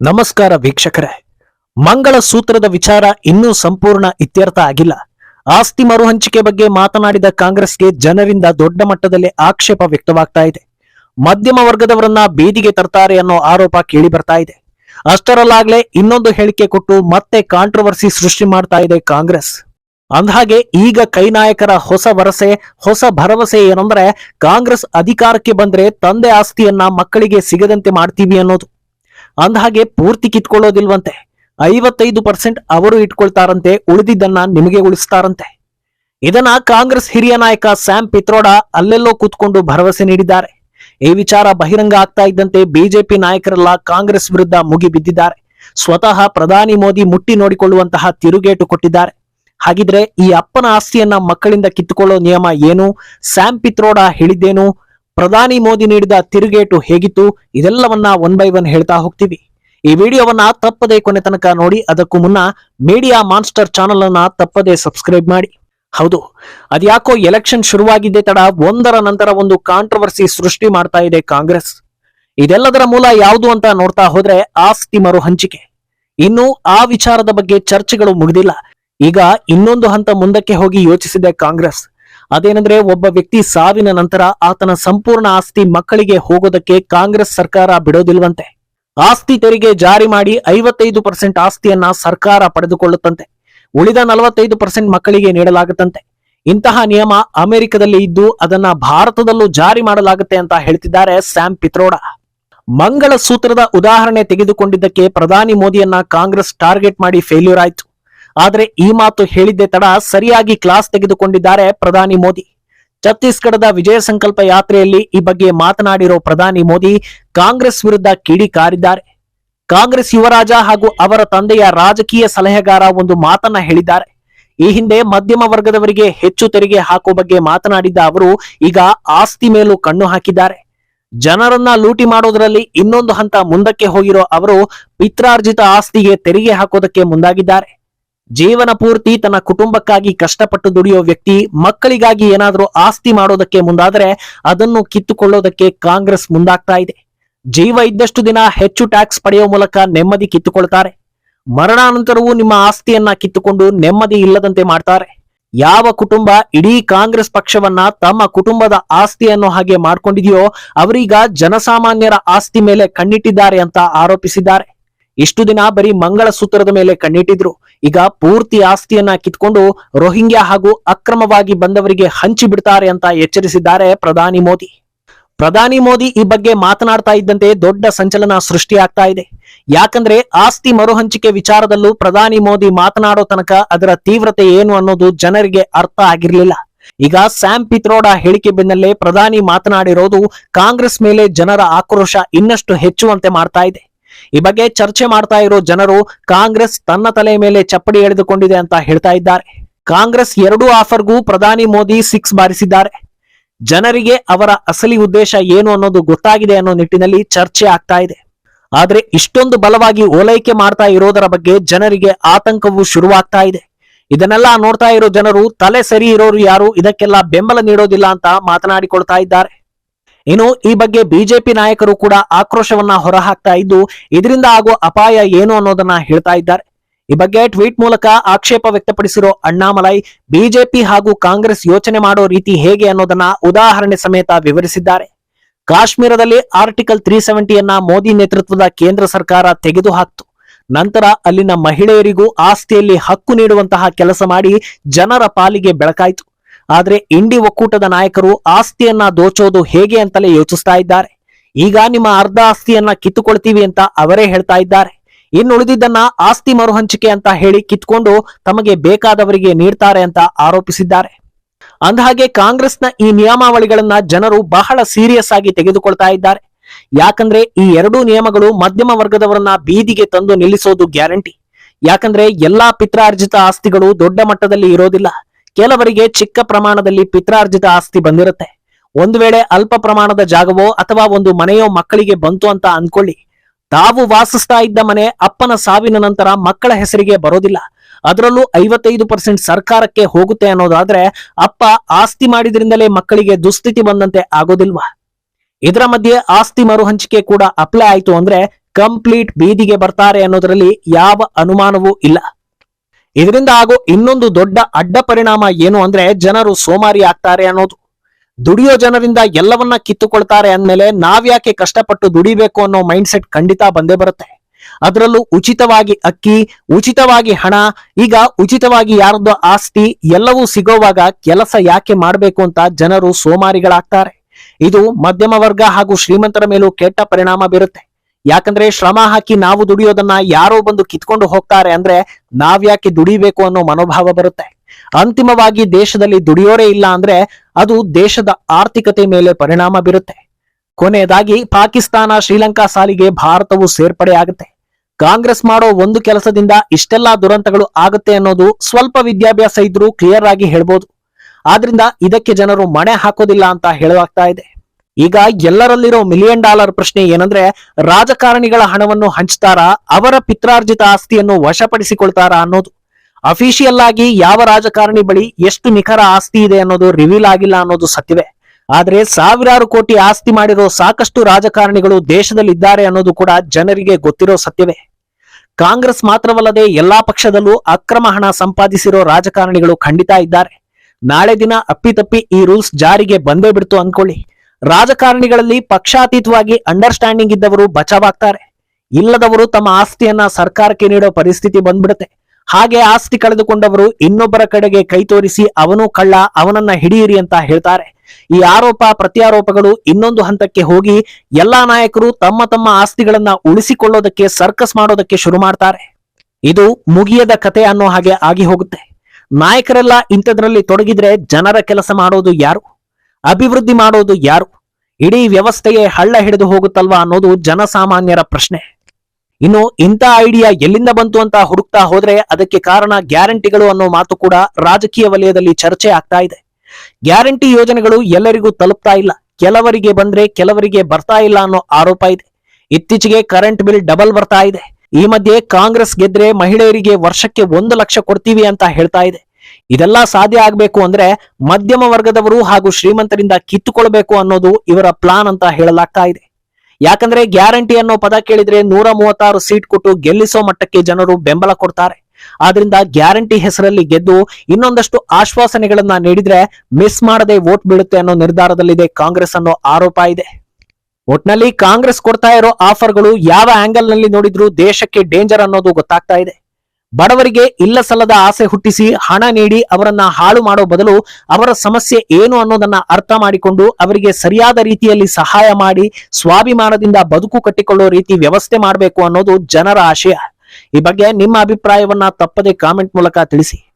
ನಮಸ್ಕಾರ ವೀಕ್ಷಕರೇ. ಮಂಗಳ ಸೂತ್ರದ ವಿಚಾರ ಇನ್ನೂ ಸಂಪೂರ್ಣ ಇತ್ಯರ್ಥ ಆಗಿಲ್ಲ. ಆಸ್ತಿ ಮರುಹಂಚಿಕೆ ಬಗ್ಗೆ ಮಾತನಾಡಿದ ಕಾಂಗ್ರೆಸ್ಗೆ ಜನರಿಂದ ದೊಡ್ಡ ಮಟ್ಟದಲ್ಲಿ ಆಕ್ಷೇಪ ವ್ಯಕ್ತವಾಗ್ತಾ ಇದೆ. ಮಧ್ಯಮ ವರ್ಗದವರನ್ನ ಬೀದಿಗೆ ತರ್ತಾರೆ ಅನ್ನೋ ಆರೋಪ ಕೇಳಿ ಬರ್ತಾ ಇದೆ. ಅಷ್ಟರಲ್ಲಾಗ್ಲೇ ಇನ್ನೊಂದು ಹೇಳಿಕೆ ಕೊಟ್ಟು ಮತ್ತೆ ಕಾಂಟ್ರವರ್ಸಿ ಸೃಷ್ಟಿ ಮಾಡ್ತಾ ಇದೆ ಕಾಂಗ್ರೆಸ್. ಅಂದ್ಹಾಗೆ ಈಗ ಕೈ ನಾಯಕರ ಹೊಸ ವರಸೆ, ಹೊಸ ಭರವಸೆ ಏನಂದ್ರೆ ಕಾಂಗ್ರೆಸ್ ಅಧಿಕಾರಕ್ಕೆ ಬಂದ್ರೆ ತಂದೆ ಆಸ್ತಿಯನ್ನ ಮಕ್ಕಳಿಗೆ ಸಿಗದಂತೆ ಮಾಡ್ತೀವಿ ಅನ್ನೋದು. ಅಂದ್ಹಾಗೆ ಪೂರ್ತಿ ಕಿತ್ಕೊಳ್ಳೋದಿಲ್ವಂತೆ. ಐವತ್ತೈದು ಪರ್ಸೆಂಟ್ ಅವರು ಇಟ್ಕೊಳ್ತಾರಂತೆ, ಉಳಿದಿದ್ದನ್ನ ನಿಮಗೆ ಉಳಿಸ್ತಾರಂತೆ. ಇದನ್ನ ಕಾಂಗ್ರೆಸ್ ಹಿರಿಯ ನಾಯಕ ಸ್ಯಾಮ್ ಪಿತ್ರೋಡ ಅಲ್ಲೆಲ್ಲೋ ಕೂತ್ಕೊಂಡು ಭರವಸೆ ನೀಡಿದ್ದಾರೆ. ಈ ವಿಚಾರ ಬಹಿರಂಗ ಆಗ್ತಾ ಇದ್ದಂತೆ ಬಿಜೆಪಿ ನಾಯಕರೆಲ್ಲ ಕಾಂಗ್ರೆಸ್ ವಿರುದ್ಧ ಮುಗಿ ಬಿದ್ದಿದ್ದಾರೆ. ಸ್ವತಃ ಪ್ರಧಾನಿ ಮೋದಿ ಮುಟ್ಟಿ ನೋಡಿಕೊಳ್ಳುವಂತಹ ತಿರುಗೇಟು ಕೊಟ್ಟಿದ್ದಾರೆ. ಹಾಗಿದ್ರೆ ಈ ಅಪ್ಪನ ಆಸ್ತಿಯನ್ನ ಮಕ್ಕಳಿಂದ ಕಿತ್ತುಕೊಳ್ಳೋ ನಿಯಮ ಏನು? ಸ್ಯಾಮ್ ಪಿತ್ರೋಡ ಹೇಳಿದ್ದೇನು? ಪ್ರಧಾನಿ ಮೋದಿ ನೀಡಿದ ತಿರುಗೇಟು ಹೇಗಿತ್ತು? ಇದೆಲ್ಲವನ್ನ ಒನ್ ಬೈ ಒನ್ ಹೇಳ್ತಾ ಹೋಗ್ತೀವಿ. ಈ ವಿಡಿಯೋವನ್ನ ತಪ್ಪದೆ ಕೊನೆ ತನಕ ನೋಡಿ, ಅದಕ್ಕೂ ಮುನ್ನ ಮೀಡಿಯಾ ಮಾನ್ಸ್ಟರ್ ಚಾನಲ್ ಅನ್ನ ತಪ್ಪದೆ ಸಬ್ಸ್ಕ್ರೈಬ್ ಮಾಡಿ. ಹೌದು, ಅದ್ಯಾಕೋ ಎಲೆಕ್ಷನ್ ಶುರುವಾಗಿದ್ದೆ ತಡ ಒಂದರ ನಂತರ ಒಂದು ಕಾಂಟ್ರವರ್ಸಿ ಸೃಷ್ಟಿ ಮಾಡ್ತಾ ಇದೆ ಕಾಂಗ್ರೆಸ್. ಇದೆಲ್ಲದರ ಮೂಲ ಯಾವುದು ಅಂತ ನೋಡ್ತಾ ಹೋದ್ರೆ ಆಸ್ತಿ ಮರು ಹಂಚಿಕೆ ಇನ್ನು ಆ ವಿಚಾರದ ಬಗ್ಗೆ ಚರ್ಚೆಗಳು ಮುಗಿದಿಲ್ಲ. ಈಗ ಇನ್ನೊಂದು ಹಂತ ಮುಂದಕ್ಕೆ ಹೋಗಿ ಯೋಚಿಸಿದೆ ಕಾಂಗ್ರೆಸ್. ಅದೇನೆಂದ್ರೆ ಒಬ್ಬ ವ್ಯಕ್ತಿ ಸಾವಿನ ನಂತರ ಆತನ ಸಂಪೂರ್ಣ ಆಸ್ತಿ ಮಕ್ಕಳಿಗೆ ಹೋಗೋದಕ್ಕೆ ಕಾಂಗ್ರೆಸ್ ಸರ್ಕಾರ ಬಿಡೋದಿಲ್ವಂತೆ. ಆಸ್ತಿ ತೆರಿಗೆ ಜಾರಿ ಮಾಡಿ ಐವತ್ತೈದು ಪರ್ಸೆಂಟ್ ಆಸ್ತಿಯನ್ನ ಸರ್ಕಾರ ಪಡೆದುಕೊಳ್ಳುತ್ತಂತೆ. ಉಳಿದ ನಲವತ್ತೈದು ಪರ್ಸೆಂಟ್ ಮಕ್ಕಳಿಗೆ ನೀಡಲಾಗುತ್ತಂತೆ. ಇಂತಹ ನಿಯಮ ಅಮೆರಿಕದಲ್ಲಿ ಇದ್ದು ಅದನ್ನ ಭಾರತದಲ್ಲೂ ಜಾರಿ ಮಾಡಲಾಗುತ್ತೆ ಅಂತ ಹೇಳ್ತಿದ್ದಾರೆ ಸ್ಯಾಮ್ ಪಿತ್ರೋಡ. ಮಂಗಳ ಸೂತ್ರದ ಉದಾಹರಣೆ ತೆಗೆದುಕೊಂಡಿದ್ದಕ್ಕೆ ಪ್ರಧಾನಿ ಮೋದಿಯನ್ನ ಕಾಂಗ್ರೆಸ್ ಟಾರ್ಗೆಟ್ ಮಾಡಿ ಫೇಲ್ಯೂರ್ ಆಯ್ತು. ಆದ್ರೆ ಈ ಮಾತು ಹೇಳಿದ್ದೆ ತಡ ಸರಿಯಾಗಿ ಕ್ಲಾಸ್ ತೆಗೆದುಕೊಂಡಿದ್ದಾರೆ ಪ್ರಧಾನಿ ಮೋದಿ. ಛತ್ತೀಸ್ಗಢದ ವಿಜಯ ಸಂಕಲ್ಪ ಯಾತ್ರೆಯಲ್ಲಿ ಈ ಬಗ್ಗೆ ಮಾತನಾಡಿರೋ ಪ್ರಧಾನಿ ಮೋದಿ, ಕಾಂಗ್ರೆಸ್ ವಿರುದ್ಧ ಕಿಡಿ ಕಾರಿದ್ದಾರೆ. ಕಾಂಗ್ರೆಸ್ ಯುವರಾಜ ಹಾಗೂ ಅವರ ತಂದೆಯ ರಾಜಕೀಯ ಸಲಹೆಗಾರ ಒಂದು ಮಾತನ್ನ ಹೇಳಿದ್ದಾರೆ. ಈ ಹಿಂದೆ ಮಧ್ಯಮ ವರ್ಗದವರಿಗೆ ಹೆಚ್ಚು ತೆರಿಗೆ ಹಾಕುವ ಬಗ್ಗೆ ಮಾತನಾಡಿದ್ದ ಅವರು, ಈಗ ಆಸ್ತಿ ಮೇಲೂ ಕಣ್ಣು ಹಾಕಿದ್ದಾರೆ. ಜನರನ್ನ ಲೂಟಿ ಮಾಡೋದರಲ್ಲಿ ಇನ್ನೊಂದು ಹಂತ ಮುಂದಕ್ಕೆ ಹೋಗಿರೋ ಅವರು ಪಿತ್ರಾರ್ಜಿತ ಆಸ್ತಿಗೆ ತೆರಿಗೆ ಹಾಕೋದಕ್ಕೆ ಮುಂದಾಗಿದ್ದಾರೆ. ಜೀವನ ಪೂರ್ತಿ ತನ್ನ ಕುಟುಂಬಕ್ಕಾಗಿ ಕಷ್ಟಪಟ್ಟು ದುಡಿಯೋ ವ್ಯಕ್ತಿ, ಮಕ್ಕಳಿಗಾಗಿ ಏನಾದರೂ ಆಸ್ತಿ ಮಾಡೋದಕ್ಕೆ ಮುಂದಾದರೆ ಅದನ್ನು ಕಿತ್ತುಕೊಳ್ಳೋದಕ್ಕೆ ಕಾಂಗ್ರೆಸ್ ಮುಂದಾಗ್ತಾ ಇದೆ. ಜೀವ ಇದ್ದಷ್ಟು ದಿನ ಹೆಚ್ಚು ಟ್ಯಾಕ್ಸ್ ಪಡೆಯುವ ಮೂಲಕ ನೆಮ್ಮದಿ ಕಿತ್ತುಕೊಳ್ತಾರೆ. ಮರಣಾನಂತರವೂ ನಿಮ್ಮ ಆಸ್ತಿಯನ್ನ ಕಿತ್ತುಕೊಂಡು ನೆಮ್ಮದಿ ಇಲ್ಲದಂತೆ ಮಾಡ್ತಾರೆ. ಯಾವ ಕುಟುಂಬ ಇಡೀ ಕಾಂಗ್ರೆಸ್ ಪಕ್ಷವನ್ನ ತಮ್ಮ ಕುಟುಂಬದ ಆಸ್ತಿ ಅನ್ನೋ ಹಾಗೆ ಮಾಡ್ಕೊಂಡಿದೆಯೋ, ಅವರೀಗ ಜನಸಾಮಾನ್ಯರ ಆಸ್ತಿ ಮೇಲೆ ಕಣ್ಣಿಟ್ಟಿದ್ದಾರೆ ಅಂತ ಆರೋಪಿಸಿದ್ದಾರೆ. ಇಷ್ಟು ದಿನ ಬರೀ ಮಂಗಳ ಸೂತ್ರದ ಮೇಲೆ ಕಣ್ಣಿಟ್ಟಿದ್ರು ಈಗ ಪೂರ್ತಿ ಆಸ್ತಿಯನ್ನ ಕಿತ್ಕೊಂಡು ರೋಹಿಂಗ್ಯಾ ಹಾಗೂ ಅಕ್ರಮವಾಗಿ ಬಂದವರಿಗೆ ಹಂಚಿ ಬಿಡ್ತಾರೆ ಅಂತ ಎಚ್ಚರಿಸಿದ್ದಾರೆ ಪ್ರಧಾನಿ ಮೋದಿ. ಪ್ರಧಾನಿ ಮೋದಿ ಈ ಬಗ್ಗೆ ಮಾತನಾಡ್ತಾ ಇದ್ದಂತೆ ದೊಡ್ಡ ಸಂಚಲನ ಸೃಷ್ಟಿಯಾಗ್ತಾ ಇದೆ. ಯಾಕಂದ್ರೆ ಆಸ್ತಿ ಮರುಹಂಚಿಕೆ ವಿಚಾರದಲ್ಲೂ ಪ್ರಧಾನಿ ಮೋದಿ ಮಾತನಾಡೋ ತನಕ ಅದರ ತೀವ್ರತೆ ಏನು ಅನ್ನೋದು ಜನರಿಗೆ ಅರ್ಥ ಆಗಿರ್ಲಿಲ್ಲ. ಈಗ ಸ್ಯಾಮ್ ಪಿತ್ರೋಡ ಹೇಳಿಕೆ ಬೆನ್ನಲ್ಲೇ ಪ್ರಧಾನಿ ಮಾತನಾಡಿರೋದು ಕಾಂಗ್ರೆಸ್ ಮೇಲೆ ಜನರ ಆಕ್ರೋಶ ಇನ್ನಷ್ಟು ಹೆಚ್ಚುವಂತೆ ಮಾಡ್ತಾ ಇದೆ. ಈ ಬಗ್ಗೆ ಚರ್ಚೆ ಮಾಡ್ತಾ ಇರೋ ಜನರು ಕಾಂಗ್ರೆಸ್ ತನ್ನ ತಲೆ ಮೇಲೆ ಚಪ್ಪಡಿ ಎಳೆದುಕೊಂಡಿದೆ ಅಂತ ಹೇಳ್ತಾ ಇದ್ದಾರೆ. ಕಾಂಗ್ರೆಸ್ ಎರಡೂ ಆಫರ್ಗೂ ಪ್ರಧಾನಿ ಮೋದಿ ಸಿಕ್ಸ್ ಬಾರಿಸಿದ್ದಾರೆ. ಜನರಿಗೆ ಅವರ ಅಸಲಿ ಉದ್ದೇಶ ಏನು ಅನ್ನೋದು ಗೊತ್ತಾಗಿದೆ ಅನ್ನೋ ನಿಟ್ಟಿನಲ್ಲಿ ಚರ್ಚೆ ಆಗ್ತಾ ಇದೆ. ಆದ್ರೆ ಇಷ್ಟೊಂದು ಬಲವಾಗಿ ಓಲೈಕೆ ಮಾಡ್ತಾ ಇರೋದರ ಬಗ್ಗೆ ಜನರಿಗೆ ಆತಂಕವು ಶುರುವಾಗ್ತಾ ಇದೆ. ಇದನ್ನೆಲ್ಲ ನೋಡ್ತಾ ಇರೋ ಜನರು ತಲೆ ಸರಿ ಇರೋರು ಯಾರು? ಇದಕ್ಕೆಲ್ಲ ಬೆಂಬಲ ನೀಡೋದಿಲ್ಲ ಅಂತ ಮಾತನಾಡಿಕೊಳ್ತಾ ಇದ್ದಾರೆ. ಇನ್ನು ಈ ಬಗ್ಗೆ ಬಿಜೆಪಿ ನಾಯಕರು ಕೂಡ ಆಕ್ರೋಶವನ್ನ ಹೊರಹಾಕ್ತಾ ಇದ್ದು, ಇದರಿಂದ ಆಗುವ ಅಪಾಯ ಏನು ಅನ್ನೋದನ್ನ ಹೇಳ್ತಾ ಇದ್ದಾರೆ. ಈ ಬಗ್ಗೆ ಟ್ವೀಟ್ ಮೂಲಕ ಆಕ್ಷೇಪ ವ್ಯಕ್ತಪಡಿಸಿರೋ ಅಣ್ಣಾಮಲೈ, ಬಿಜೆಪಿ ಹಾಗೂ ಕಾಂಗ್ರೆಸ್ ಯೋಚನೆ ಮಾಡೋ ರೀತಿ ಹೇಗೆ ಅನ್ನೋದನ್ನ ಉದಾಹರಣೆ ಸಮೇತ ವಿವರಿಸಿದ್ದಾರೆ. ಕಾಶ್ಮೀರದಲ್ಲಿ ಆರ್ಟಿಕಲ್ ತ್ರೀ ಸೆವೆಂಟಿಯನ್ನ ಮೋದಿ ನೇತೃತ್ವದ ಕೇಂದ್ರ ಸರ್ಕಾರ ತೆಗೆದುಹಾಕ್ತು. ನಂತರ ಅಲ್ಲಿನ ಮಹಿಳೆಯರಿಗೂ ಆಸ್ತಿಯಲ್ಲಿ ಹಕ್ಕು ನೀಡುವಂತಹ ಕೆಲಸ ಮಾಡಿ ಜನರ ಪಾಲಿಗೆ ಬೆಳಕಾಯ್ತು. ಆದ್ರೆ ಇಂಡಿ ಒಕ್ಕೂಟದ ನಾಯಕರು ಆಸ್ತಿಯನ್ನ ದೋಚೋದು ಹೇಗೆ ಅಂತಲೇ ಯೋಚಿಸ್ತಾ ಇದ್ದಾರೆ. ಈಗ ನಿಮ್ಮ ಅರ್ಧ ಆಸ್ತಿಯನ್ನ ಕಿತ್ತುಕೊಳ್ತೀವಿ ಅಂತ ಅವರೇ ಹೇಳ್ತಾ ಇದ್ದಾರೆ. ಇನ್ನುಳಿದಿದ್ದನ್ನ ಆಸ್ತಿ ಮರುಹಂಚಿಕೆ ಅಂತ ಹೇಳಿ ಕಿತ್ಕೊಂಡು ತಮಗೆ ಬೇಕಾದವರಿಗೆ ನೀಡ್ತಾರೆ ಅಂತ ಆರೋಪಿಸಿದ್ದಾರೆ. ಅಂದಹಾಗೆ ಕಾಂಗ್ರೆಸ್ನ ಈ ನಿಯಮಾವಳಿಗಳನ್ನ ಜನರು ಬಹಳ ಸೀರಿಯಸ್ ಆಗಿ ತೆಗೆದುಕೊಳ್ತಾ ಇದ್ದಾರೆ. ಯಾಕಂದ್ರೆ ಈ ಎರಡೂ ನಿಯಮಗಳು ಮಧ್ಯಮ ವರ್ಗದವರನ್ನ ಬೀದಿಗೆ ತಂದು ನಿಲ್ಲಿಸೋದು ಗ್ಯಾರಂಟಿ. ಯಾಕಂದ್ರೆ ಎಲ್ಲಾ ಪಿತ್ರಾರ್ಜಿತ ಆಸ್ತಿಗಳು ದೊಡ್ಡ ಮಟ್ಟದಲ್ಲಿ ಇರೋದಿಲ್ಲ. ಕೆಲವರಿಗೆ ಚಿಕ್ಕ ಪ್ರಮಾಣದಲ್ಲಿ ಪಿತ್ರಾರ್ಜಿತ ಆಸ್ತಿ ಬಂದಿರುತ್ತೆ. ಒಂದು ವೇಳೆ ಅಲ್ಪ ಪ್ರಮಾಣದ ಜಾಗವೋ ಅಥವಾ ಒಂದು ಮನೆಯೋ ಮಕ್ಕಳಿಗೆ ಬಂತು ಅಂತ ಅನ್ಕೊಳ್ಳಿ. ತಾವು ವಾಸಿಸ್ತಾ ಇದ್ದ ಮನೆ ಅಪ್ಪನ ಸಾವಿನ ನಂತರ ಮಕ್ಕಳ ಹೆಸರಿಗೆ ಬರೋದಿಲ್ಲ. ಅದರಲ್ಲೂ ಐವತ್ತೈದು ಪರ್ಸೆಂಟ್ ಸರ್ಕಾರಕ್ಕೆ ಹೋಗುತ್ತೆ ಅನ್ನೋದಾದ್ರೆ ಅಪ್ಪ ಆಸ್ತಿ ಮಾಡಿದ್ರಿಂದಲೇ ಮಕ್ಕಳಿಗೆ ದುಸ್ಥಿತಿ ಬಂದಂತೆ ಆಗೋದಿಲ್ವಾ? ಇದರ ಮಧ್ಯೆ ಆಸ್ತಿ ಮರುಹಂಚಿಕೆ ಕೂಡ ಅಪ್ಲೈ ಆಯ್ತು ಅಂದ್ರೆ ಕಂಪ್ಲೀಟ್ ಬೀದಿಗೆ ಬರ್ತಾರೆ ಅನ್ನೋದರಲ್ಲಿ ಯಾವ ಅನುಮಾನವೂ ಇಲ್ಲ. ಇದರಿಂದ ಆಗೋ ಇನ್ನೊಂದು ದೊಡ್ಡ ಅಡ್ಡ ಪರಿಣಾಮ ಏನು ಅಂದ್ರೆ ಜನರು ಸೋಮಾರಿ ಆಗ್ತಾರೆ ಅನ್ನೋದು. ದುಡಿಯೋ ಜನರಿಂದ ಎಲ್ಲವನ್ನ ಕಿತ್ತುಕೊಳ್ತಾರೆ ಅಂದ್ಮೇಲೆ ನಾವ್ಯಾಕೆ ಕಷ್ಟಪಟ್ಟು ದುಡಿಬೇಕು ಅನ್ನೋ ಮೈಂಡ್ ಸೆಟ್ ಖಂಡಿತ ಬಂದೇ ಬರುತ್ತೆ. ಅದರಲ್ಲೂ ಉಚಿತವಾಗಿ ಅಕ್ಕಿ, ಉಚಿತವಾಗಿ ಹಣ, ಈಗ ಉಚಿತವಾಗಿ ಯಾರದ್ದು ಆಸ್ತಿ ಎಲ್ಲವೂ ಸಿಗೋವಾಗ ಕೆಲಸ ಯಾಕೆ ಮಾಡಬೇಕು ಅಂತ ಜನರು ಸೋಮಾರಿಗಳಾಗ್ತಾರೆ. ಇದು ಮಧ್ಯಮ ವರ್ಗ ಹಾಗೂ ಶ್ರೀಮಂತರ ಮೇಲೂ ಕೆಟ್ಟ ಪರಿಣಾಮ ಬೀರುತ್ತೆ. ಯಾಕಂದ್ರೆ ಶ್ರಮ ಹಾಕಿ ನಾವು ದುಡಿಯೋದನ್ನ ಯಾರೋ ಬಂದು ಕಿತ್ಕೊಂಡು ಹೋಗ್ತಾರೆ ಅಂದ್ರೆ ನಾವ್ಯಾಕೆ ದುಡಿಬೇಕು ಅನ್ನೋ ಮನೋಭಾವ ಬರುತ್ತೆ. ಅಂತಿಮವಾಗಿ ದೇಶದಲ್ಲಿ ದುಡಿಯೋರೇ ಇಲ್ಲ ಅಂದ್ರೆ ಅದು ದೇಶದ ಆರ್ಥಿಕತೆ ಮೇಲೆ ಪರಿಣಾಮ ಬೀರುತ್ತೆ. ಕೊನೆಯದಾಗಿ ಪಾಕಿಸ್ತಾನ, ಶ್ರೀಲಂಕಾ ಸಾಲಿಗೆ ಭಾರತವು ಸೇರ್ಪಡೆ ಆಗುತ್ತೆ. ಕಾಂಗ್ರೆಸ್ ಮಾಡೋ ಒಂದು ಕೆಲಸದಿಂದ ಇಷ್ಟೆಲ್ಲಾ ದುರಂತಗಳು ಆಗುತ್ತೆ ಅನ್ನೋದು ಸ್ವಲ್ಪ ವಿದ್ಯಾಭ್ಯಾಸ ಇದ್ರೂ ಕ್ಲಿಯರ್ ಆಗಿ ಹೇಳ್ಬೋದು. ಆದ್ರಿಂದ ಇದಕ್ಕೆ ಜನರು ಮಣೆ ಹಾಕೋದಿಲ್ಲ ಅಂತ ಹೇಳಲಾಗ್ತಾ ಇದೆ. ಈಗ ಎಲ್ಲರಲ್ಲಿರೋ ಮಿಲಿಯನ್ ಡಾಲರ್ ಪ್ರಶ್ನೆ ಏನಂದ್ರೆ, ರಾಜಕಾರಣಿಗಳ ಹಣವನ್ನು ಹಂಚ್ತಾರಾ? ಅವರ ಪಿತ್ರಾರ್ಜಿತ ಆಸ್ತಿಯನ್ನು ವಶಪಡಿಸಿಕೊಳ್ತಾರಾ ಅನ್ನೋದು. ಅಫಿಷಿಯಲ್ ಆಗಿ ಯಾವ ರಾಜಕಾರಣಿ ಬಳಿ ಎಷ್ಟು ನಿಖರ ಆಸ್ತಿ ಇದೆ ಅನ್ನೋದು ರಿವೀಲ್ ಆಗಿಲ್ಲ ಅನ್ನೋದು ಸತ್ಯವೇ. ಆದ್ರೆ ಸಾವಿರಾರು ಕೋಟಿ ಆಸ್ತಿ ಮಾಡಿರೋ ಸಾಕಷ್ಟು ರಾಜಕಾರಣಿಗಳು ದೇಶದಲ್ಲಿದ್ದಾರೆ ಅನ್ನೋದು ಕೂಡ ಜನರಿಗೆ ಗೊತ್ತಿರೋ ಸತ್ಯವೇ. ಕಾಂಗ್ರೆಸ್ ಮಾತ್ರವಲ್ಲದೆ ಎಲ್ಲಾ ಪಕ್ಷದಲ್ಲೂ ಅಕ್ರಮ ಹಣ ಸಂಪಾದಿಸಿರೋ ರಾಜಕಾರಣಿಗಳು ಖಂಡಿತ ಇದ್ದಾರೆ. ನಾಳೆ ದಿನ ಅಪ್ಪಿತಪ್ಪಿ ಈ ರೂಲ್ಸ್ ಜಾರಿಗೆ ಬಂದೇ ಬಿಡ್ತು ಅನ್ಕೊಳ್ಳಿ. ರಾಜಕಾರಣಿಗಳಲ್ಲಿ ಪಕ್ಷಾತೀತವಾಗಿ ಅಂಡರ್ಸ್ಟ್ಯಾಂಡಿಂಗ್ ಇದ್ದವರು ಬಚಾವಾಗ್ತಾರೆ. ಇಲ್ಲದವರು ತಮ್ಮ ಆಸ್ತಿಯನ್ನ ಸರ್ಕಾರಕ್ಕೆ ನೀಡೋ ಪರಿಸ್ಥಿತಿ ಬಂದ್ಬಿಡುತ್ತೆ. ಹಾಗೆ ಆಸ್ತಿ ಕಳೆದುಕೊಂಡವರು ಇನ್ನೊಬ್ಬರ ಕಡೆಗೆ ಕೈ ತೋರಿಸಿ ಅವನು ಕಳ್ಳ, ಅವನನ್ನ ಹಿಡಿಯಿರಿ ಅಂತ ಹೇಳ್ತಾರೆ. ಈ ಆರೋಪ, ಪ್ರತ್ಯಾರೋಪಗಳು ಇನ್ನೊಂದು ಹಂತಕ್ಕೆ ಹೋಗಿ ಎಲ್ಲಾ ನಾಯಕರು ತಮ್ಮ ತಮ್ಮ ಆಸ್ತಿಗಳನ್ನ ಉಳಿಸಿಕೊಳ್ಳೋದಕ್ಕೆ ಸರ್ಕಸ್ ಮಾಡೋದಕ್ಕೆ ಶುರು ಮಾಡ್ತಾರೆ. ಇದು ಮುಗಿಯದ ಕತೆ ಅನ್ನೋ ಹಾಗೆ ಆಗಿ ಹೋಗುತ್ತೆ. ನಾಯಕರೆಲ್ಲ ಇಂಥದ್ರಲ್ಲಿ ತೊಡಗಿದ್ರೆ ಜನರ ಕೆಲಸ ಮಾಡೋದು ಯಾರು? ಅಭಿವೃದ್ಧಿ ಮಾಡೋದು ಯಾರು? ಇಡೀ ವ್ಯವಸ್ಥೆಯೇ ಹಳ್ಳ ಹಿಡಿದು ಹೋಗುತ್ತಲ್ವಾ ಅನ್ನೋದು ಜನಸಾಮಾನ್ಯರ ಪ್ರಶ್ನೆ. ಇನ್ನು ಇಂಥ ಐಡಿಯಾ ಎಲ್ಲಿಂದ ಬಂತು ಅಂತ ಹುಡುಕ್ತಾ ಹೋದ್ರೆ ಅದಕ್ಕೆ ಕಾರಣ ಗ್ಯಾರಂಟಿಗಳು ಅನ್ನೋ ಮಾತು ಕೂಡ ರಾಜಕೀಯ ವಲಯದಲ್ಲಿ ಚರ್ಚೆ ಆಗ್ತಾ ಇದೆ. ಗ್ಯಾರಂಟಿ ಯೋಜನೆಗಳು ಎಲ್ಲರಿಗೂ ತಲುಪ್ತಾ ಇಲ್ಲ. ಕೆಲವರಿಗೆ ಬಂದ್ರೆ ಕೆಲವರಿಗೆ ಬರ್ತಾ ಇಲ್ಲ ಅನ್ನೋ ಆರೋಪ ಇದೆ. ಇತ್ತೀಚೆಗೆ ಕರೆಂಟ್ ಬಿಲ್ ಡಬಲ್ ಬರ್ತಾ ಇದೆ. ಈ ಮಧ್ಯೆ ಕಾಂಗ್ರೆಸ್ ಗೆದ್ರೆ ಮಹಿಳೆಯರಿಗೆ ವರ್ಷಕ್ಕೆ ಒಂದು ಲಕ್ಷ ಕೊಡ್ತೀವಿ ಅಂತ ಹೇಳ್ತಾ ಇದೆ. ಇದೆಲ್ಲ ಸಾಧ್ಯ ಆಗ್ಬೇಕು ಅಂದ್ರೆ ಮಧ್ಯಮ ವರ್ಗದವರು ಹಾಗೂ ಶ್ರೀಮಂತರಿಂದ ಕಿತ್ತುಕೊಳ್ಬೇಕು ಅನ್ನೋದು ಇವರ ಪ್ಲಾನ್ ಅಂತ ಹೇಳಲಾಗ್ತಾ ಇದೆ. ಯಾಕಂದ್ರೆ ಗ್ಯಾರಂಟಿ ಅನ್ನೋ ಪದ ಕೇಳಿದ್ರೆ ನೂರ ಮೂವತ್ತಾರು ಸೀಟ್ ಕೊಟ್ಟು ಗೆಲ್ಲಿಸೋ ಮಟ್ಟಕ್ಕೆ ಜನರು ಬೆಂಬಲ ಕೊಡ್ತಾರೆ. ಆದ್ರಿಂದ ಗ್ಯಾರಂಟಿ ಹೆಸರಲ್ಲಿ ಗೆದ್ದು ಇನ್ನೊಂದಷ್ಟು ಆಶ್ವಾಸನೆಗಳನ್ನ ನೀಡಿದ್ರೆ ಮಿಸ್ ಮಾಡದೆ ವೋಟ್ ಬೀಳುತ್ತೆ ಅನ್ನೋ ನಿರ್ಧಾರದಲ್ಲಿದೆ ಕಾಂಗ್ರೆಸ್ ಅನ್ನೋ ಆರೋಪ ಇದೆ. ಒಟ್ನಲ್ಲಿ ಕಾಂಗ್ರೆಸ್ ಕೊಡ್ತಾ ಇರೋ ಆಫರ್ಗಳು ಯಾವ ಆಂಗಲ್ನಲ್ಲಿ ನೋಡಿದ್ರು ದೇಶಕ್ಕೆ ಡೇಂಜರ್ ಅನ್ನೋದು ಗೊತ್ತಾಗ್ತಾ ಇದೆ. ಬಡವರಿಗೆ ಇಲ್ಲ ಸಲ್ಲದ ಆಸೆ ಹುಟ್ಟಿಸಿ ಹಣ ನೀಡಿ ಅವರನ್ನ ಹಾಳು ಮಾಡೋ ಬದಲು ಅವರ ಸಮಸ್ಯೆ ಏನು ಅನ್ನೋದನ್ನ ಅರ್ಥ ಮಾಡಿಕೊಂಡು ಅವರಿಗೆ ಸರಿಯಾದ ರೀತಿಯಲ್ಲಿ ಸಹಾಯ ಮಾಡಿ ಸ್ವಾಭಿಮಾನದಿಂದ ಬದುಕು ಕಟ್ಟಿಕೊಳ್ಳೋ ರೀತಿ ವ್ಯವಸ್ಥೆ ಮಾಡಬೇಕು ಅನ್ನೋದು ಜನರ ಆಶಯ. ಈ ಬಗ್ಗೆ ನಿಮ್ಮ ಅಭಿಪ್ರಾಯವನ್ನ ತಪ್ಪದೆ ಕಾಮೆಂಟ್ ಮೂಲಕ ತಿಳಿಸಿ.